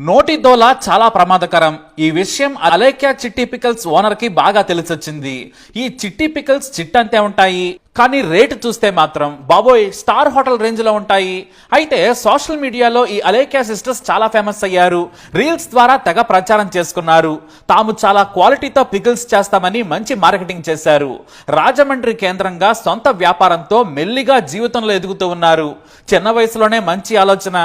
నోటి దోల చాలా ప్రమాదకరం. ఈ విషయం అలేఖ్య చిట్టి పికల్స్ ఓనర్కి బాగా తెలిసొచ్చింది. ఈ చిట్టి పికల్స్ చిట్టంతే ఉంటాయి. కానీ రేటు చూస్తే మాత్రం బాబోయ్ స్టార్ హోటల్ రేంజ్లో ఉంటాయి. అయితే సోషల్ మీడియాలో ఈ అలేఖ్యా సిస్టర్స్ చాలా ఫేమస్ అయ్యారు. రీల్స్ ద్వారా తెగ ప్రచారం చేసుకున్నారు. తాము చాలా క్వాలిటీతో పిగిల్స్ చేస్తామని మంచి మార్కెటింగ్ చేశారు. రాజమండ్రి కేంద్రంగా సొంత వ్యాపారంతో మెల్లిగా జీవితంలో ఎదుగుతూ ఉన్నారు. చిన్న వయసులోనే మంచి ఆలోచన.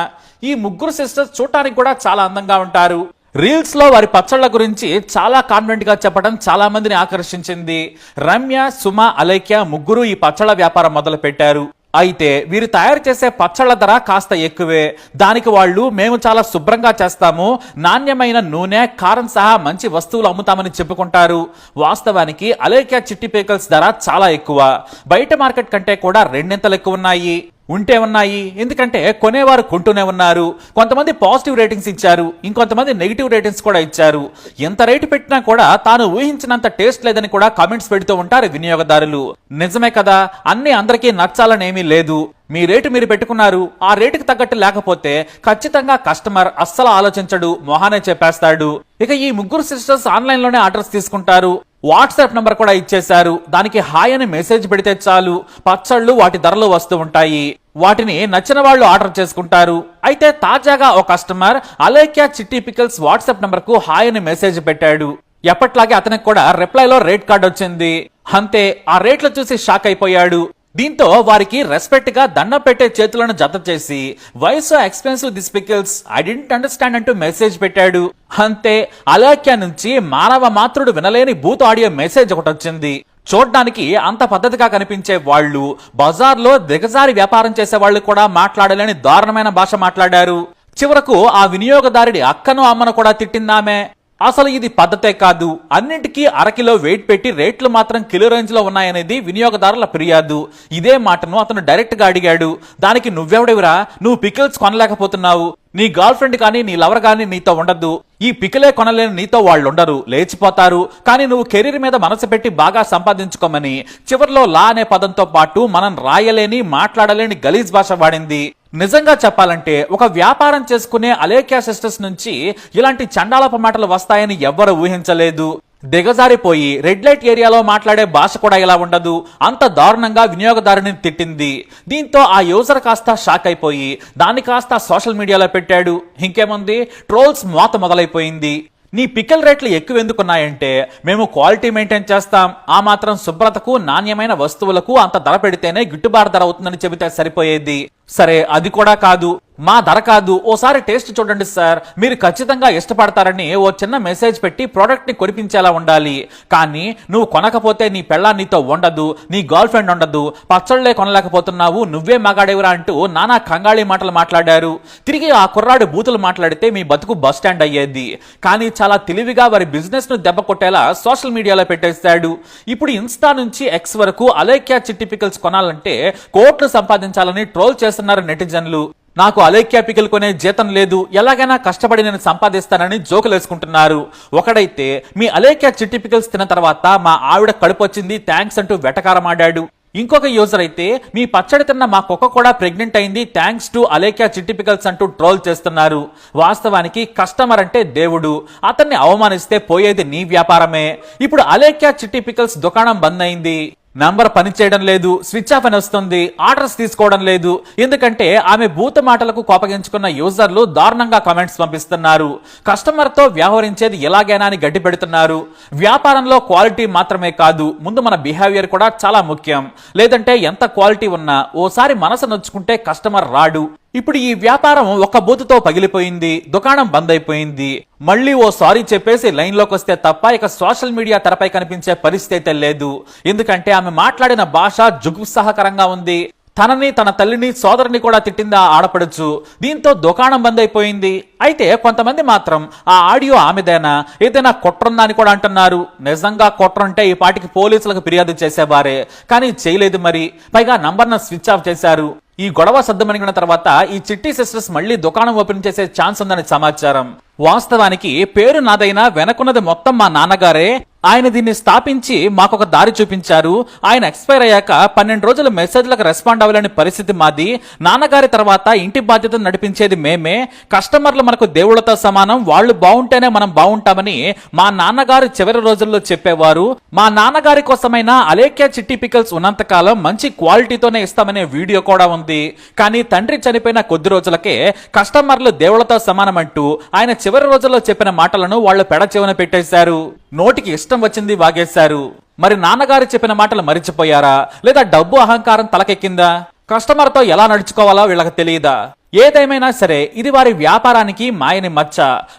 ఈ ముగ్గురు సిస్టర్స్ చూడటానికి కూడా చాలా అందంగా ఉంటారు. రీల్స్లో వారి పచ్చళ్ళ గురించి చాలా కాన్ఫిడెంట్గా చెప్పడం చాలా మందిని ఆకర్షించింది. రమ్య సుమ అలైక్య ముగ్గురు ఈ పచ్చళ్ళ వ్యాపారం మొదలు పెట్టారు అయితే వీరు తయారు చేసే పచ్చళ్ళ ధర కాస్త ఎక్కువే. దానికి వాళ్ళు మేము చాలా శుభ్రంగా చేస్తాము నాణ్యమైన నూనె కారం సహా మంచి వస్తువులు అమ్ముతామని చెప్పుకుంటారు. వాస్తవానికి అలేఖ్య చిట్టి పేకల్స్ ధర చాలా ఎక్కువ. బయట మార్కెట్ కంటే కూడా రెండింతలు ఎక్కువ ఉన్నాయి. ఉంటే ఉన్నాయి. ఎందుకంటే కొనేవారు కొంటూనే ఉన్నారు. కొంతమంది పాజిటివ్ రేటింగ్స్ ఇచ్చారు. ఇంకొంతమంది నెగిటివ్ రేటింగ్స్ కూడా ఇచ్చారు. ఎంత రేటు పెట్టినా కూడా తాను ఊహించినంత టేస్ట్ లేదని కూడా కామెంట్స్ పెడుతూ ఉంటారు వినియోగదారులు. నిజమే కదా? అన్ని అందరికీ నచ్చాలనేమీ లేదు. మీ రేటు మీరు పెట్టుకున్నారు. ఆ రేటుకి తగ్గట్టు లేకపోతే ఖచ్చితంగా కస్టమర్ అస్సలు ఆలోచించడు. మొహానే చెప్పేస్తాడు. ఇక ఈ ముగ్గురు సిస్టర్స్ ఆన్లైన్లోనే ఆర్డర్స్ తీసుకుంటారు. వాట్సాప్ నంబర్ కూడా ఇచ్చేశారు. దానికి హాయ్ అని మెసేజ్ పెడితే చాలు. పచ్చళ్ళు వాటి ధరలు వస్తూ ఉంటాయి. వాటిని నచ్చిన వాళ్ళు ఆర్డర్ చేసుకుంటారు. అయితే తాజాగా ఒక customer Alekhya Chitti pickles WhatsApp నంబర్కు హాయ్ అని మెసేజ్ పెట్టాడు. ఎప్పట్లాగే అతనికి కూడా రిప్లైలో రేట్ కార్డ్ వచ్చింది. అంతే ఆ రేట్లు చూసి షాక్ అయిపోయాడు. దీంతో వారికి రెస్పెక్ట్గా దండం పెట్టే చేతులను జత చేసి వయసు expensive this pickles I don't understand అంటూ మెసేజ్ పెట్టాడు. అంతే అలేఖ్య నుంచి మానవ మాత్రుడు వినలేని బూత్ ఆడియో మెసేజ్ ఒకటి వచ్చింది. చూడ్డానికి అంత పద్ధతిగా కనిపించే వాళ్ళు బజార్లో దిగజారి వ్యాపారం చేసే వాళ్ళు కూడా మాట్లాడలేని దారుణమైన భాష మాట్లాడారు. చివరకు ఆ వినియోగదారుడి అక్కను అమ్మను కూడా తిట్టిందామే. అసలు ఇది పద్ధతే కాదు. అన్నింటికీ అరకిలో వెయిట్ పెట్టి రేట్లు మాత్రం కిలో రేంజ్లో ఉన్నాయనేది వినియోగదారుల ఫిర్యాదు. ఇదే మాటను అతను డైరెక్ట్గా అడిగాడు. దానికి నువ్వెవడెవరా? నువ్వు పికిల్స్ కొనలేకపోతున్నావు. నీ గర్ల్ ఫ్రెండ్ కానీ నీ లవర్ కానీ నీతో ఉండద్దు. ఈ పికిలే కొనలేని నీతో వాళ్ళు ఉండరు లేచిపోతారు. కానీ నువ్వు కెరీర్ మీద మనసు పెట్టి బాగా సంపాదించుకోమని చివరిలో లా అనే పదంతో పాటు మనం రాయలేని మాట్లాడలేని గలీజ్ భాష వాడింది. నిజంగా చెప్పాలంటే ఒక వ్యాపారం చేసుకునే అలేఖ్యా సిస్టర్స్ నుంచి ఇలాంటి చండాలప మాటలు వస్తాయని ఎవ్వరు ఊహించలేదు. దిగజారిపోయి రెడ్ లైట్ ఏరియాలో మాట్లాడే భాష కూడా ఇలా ఉండదు. అంత దారుణంగా వినియోగదారుని తిట్టింది. దీంతో ఆ యూజర్ కాస్త షాక్ అయిపోయి దాన్ని కాస్త సోషల్ మీడియాలో పెట్టాడు. ఇంకేముంది? ట్రోల్స్ మోత మొదలైపోయింది. నీ పికల్ రేట్లు ఎక్కువ ఎందుకున్నాయంటే మేము క్వాలిటీ మెయింటైన్ చేస్తాం. ఆ మాత్రం శుభ్రతకు నాణ్యమైన వస్తువులకు అంత ధర పెడితేనే గిట్టుబాటు ధర అవుతుందని చెబితే సరిపోయేది. సరే అది కూడా కాదు. మా ధర కాదు. ఓసారి టేస్ట్ చూడండి సార్. మీరు ఖచ్చితంగా ఇష్టపడతారని ఓ చిన్న మెసేజ్ పెట్టి ప్రోడక్ట్ని కొనిపించేలా ఉండాలి. కానీ నువ్వు కొనకపోతే నీ పెళ్ళా నీతో ఉండదు నీ గర్ల్ ఫ్రెండ్ ఉండదు. పచ్చళ్ళే కొనలేకపోతున్నావు నువ్వే మగాడేవురా అంటూ నానా కంగాళీ మాటలు మాట్లాడారు. తిరిగి ఆ కుర్రాడు బూతులు మాట్లాడితే మీ బతుకు బస్ స్టాండ్ అయ్యేది. కానీ చాలా తెలివిగా వారి బిజినెస్ను దెబ్బ కొట్టేలా సోషల్ మీడియాలో పెట్టేశాడు. ఇప్పుడు ఇన్స్టా నుంచి ఎక్స్ వరకు అలేఖ్యా చిట్టి పికల్స్ కొనాలంటే కోట్లు సంపాదించాలని ట్రోల్ చేస్తున్నారు నెటిజన్లు. నాకు అలేఖ్యాపికలు కొనే జీతం లేదు ఎలాగైనా కష్టపడి నేను సంపాదిస్తానని జోకులు వేసుకుంటున్నారు. ఒకడైతే మీ అలేఖ్యా చిట్టిపికల్స్ తిన్న తర్వాత మా ఆవిడ కడుపు వచ్చింది థ్యాంక్స్ అంటూ వెటకారమాడాడు. ఇంకొక యూజర్ అయితే మీ పచ్చడి తిన్న మా కుక్క కూడా ప్రెగ్నెంట్ అయింది థ్యాంక్స్ టు అలేఖ్యా చిట్టిపికల్స్ అంటూ ట్రోల్ చేస్తున్నారు. వాస్తవానికి కస్టమర్ అంటే దేవుడు. అతన్ని అవమానిస్తే పోయేది నీ వ్యాపారమే. ఇప్పుడు అలేఖ్యా చిట్టిపికల్స్ దుకాణం బంద్ అయింది నంబర్ పనిచేయడం లేదు స్విచ్ ఆఫ్ అని వస్తుంది ఆర్డర్స్ తీసుకోవడం లేదు. ఎందుకంటే ఆమె భూత మాటలకు కోపగించుకున్న యూజర్లు దారుణంగా కామెంట్స్ పంపిస్తున్నారు. కస్టమర్తో వ్యవహరించేది ఎలాగైనా అని గడ్డి పెడుతున్నారు వ్యాపారంలో క్వాలిటీ మాత్రమే కాదు ముందు మన బిహేవియర్ కూడా చాలా ముఖ్యం. లేదంటే ఎంత క్వాలిటీ ఉన్నా ఓసారి మనసు నొచ్చుకుంటే కస్టమర్ రాడు. ఇప్పుడు ఈ వ్యాపారం ఒక బూతుతో పగిలిపోయింది దుకాణం బంద్ అయిపోయింది మళ్ళీ ఓ సారీ చెప్పేసి లైన్లోకి వస్తే తప్ప ఇక సోషల్ మీడియా తెరపై కనిపించే పరిస్థితి అయితే లేదు. ఎందుకంటే ఆమె మాట్లాడిన భాష జుగుత్సాహకరంగా ఉంది. తనని తన తల్లిని సోదరుని కూడా తిట్టిందా ఆడపడచ్చు దీంతో దుకాణం బంద్ అయిపోయింది అయితే కొంతమంది మాత్రం ఆ ఆడియో ఆమెదేనా? ఏదైనా కుట్రందా? అని కూడా అంటున్నారు. నిజంగా కుట్రంటే ఈ పాటికి పోలీసులకు ఫిర్యాదు చేసేవారే. కానీ చేయలేదు మరి. పైగా నంబర్ను స్విచ్ ఆఫ్ చేశారు. ఈ గొడవ సద్దమణిగిన తర్వాత ఈ చిట్టి సిస్టర్స్ మళ్ళీ దుకాణం ఓపెన్ చేసే ఛాన్స్ ఉందని సమాచారం. వాస్తవానికి పేరు నాదైనా వెనకున్నది మొత్తం మా నాన్నగారే ఆయన దీన్ని స్థాపించి మాకొక దారి చూపించారు. ఆయన ఎక్స్పైర్ అయ్యాక పన్నెండు రోజుల మెసేజ్లకు రెస్పాండ్ అవ్వలేని పరిస్థితి మాది. నాన్నగారి తర్వాత ఇంటి బాధ్యతను నడిపించేది మేమే. కస్టమర్లు మనకు దేవుళ్ళతో సమానం. వాళ్ళు బాగుంటేనే మనం బాగుంటామని మా నాన్నగారు చివరి రోజుల్లో చెప్పేవారు. మా నాన్నగారి కోసమైన అలేఖ్య చిట్టి పికల్స్ ఉన్నంతకాలం మంచి క్వాలిటీతోనే ఇస్తామనే వీడియో కూడా ఉంది. కానీ తండ్రి చనిపోయిన కొద్ది రోజులకే కస్టమర్లు దేవుళ్ళతో సమానమంటూ ఆయన చివరి రోజుల్లో చెప్పిన మాటలను వాళ్ళు పెడచెవున పెట్టేశారు. నోటికి ఇష్టం వచ్చింది వాగేశారు. మరి నాన్నగారు చెప్పిన మాటలు మరిచిపోయారా? లేదా డబ్బు అహంకారం తలకెక్కిందా? కస్టమర్తో ఎలా నడుచుకోవాలో వీళ్ళకి తెలియదా? ఏదేమైనా సరే ఇది వారి వ్యాపారానికి మాయని మచ్చ.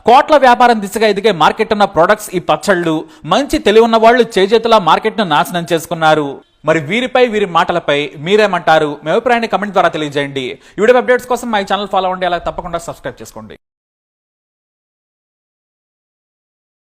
కోట్ల వ్యాపారం దిశగా ఎదిగే మార్కెట్ ఉన్న ప్రొడక్ట్స్ ఈ పచ్చళ్ళు. మంచి తెలివి ఉన్న వాళ్ళు చేజేతులా మార్కెట్ను నాశనం చేసుకున్నారు. మరి వీరిపై వీరి మాటలపై మీరేమంటారు? మీ అభిప్రాయాన్ని కమెంట్ ద్వారా తెలియజేయండి. ఈ వీడియో అప్డేట్స్ కోసం మా ఛానల్ ఫాలో అవ్వండి. అలా తప్పకుండా సబ్స్క్రైబ్ చేసుకోండి.